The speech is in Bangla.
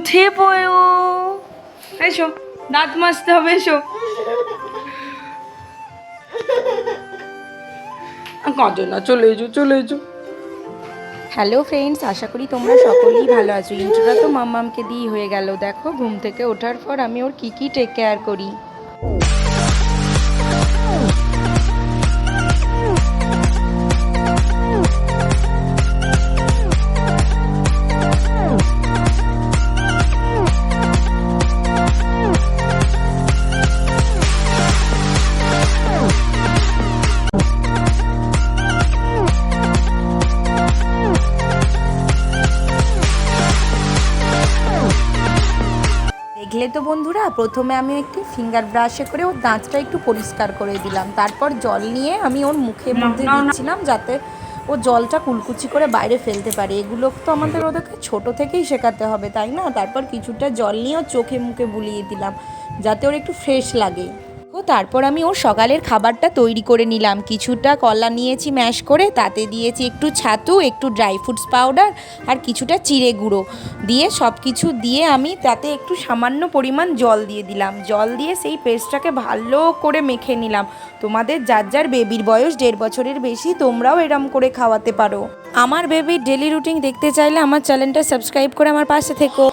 উঠে পড়ো। এসো, দাঁত মাজতে হবে, এসো। কাঁদো না, চলে এসো চলে এসো। হ্যালো ফ্রেন্ডস আশা করি তোমরা সকলেই ভালো আছো। ইন্ট্রোটা তো মাম্মামকে দিয়ে হয়ে গেল। দেখো, ঘুম থেকে ওঠার পর আমি ওর কী কী টেক কেয়ার করি। দেখলে তো বন্ধুরা প্রথমে আমি একটি ফিঙ্গার ব্রাশে করে ওর দাঁতটা একটু পরিষ্কার করে দিলাম। তারপর জল নিয়ে আমি ওর মুখে মধ্যে দিচ্ছিলাম যাতে ও জলটা কুলকুচি করে বাইরে ফেলতে পারে। এগুলো তো আমাদের ওদেরকে ছোট থেকেই শেখাতে হবে তাই না? তারপর কিছুটা জল নিয়ে ও চোখে মুখে বুলিয়ে দিলাম যাতে ওর একটু ফ্রেশ লাগে। তারপর আমি ওর সকালের খাবারটা তৈরি করে নিলাম। কিছুটা কলা নিয়েছি ম্যাশ করে, তাতে দিয়েছি একটু ছাতু, একটু ড্রাই ফ্রুটস পাউডার আর কিছুটা চিড়ে গুঁড়ো। দিয়ে সব কিছু দিয়ে আমি তাতে একটু সামান্য পরিমাণ জল দিয়ে দিলাম। জল দিয়ে সেই পেস্টটাকে ভালো করে মেখে নিলাম। তোমাদের যার যার বেবির বয়স, দেড় বছরের বেশি, তোমরাও এরম করে খাওয়াতে পারো। আমার বেবির ডেলি রুটিন দেখতে চাইলে আমার চ্যানেলটা সাবস্ক্রাইব করে আমার পাশে থেকো।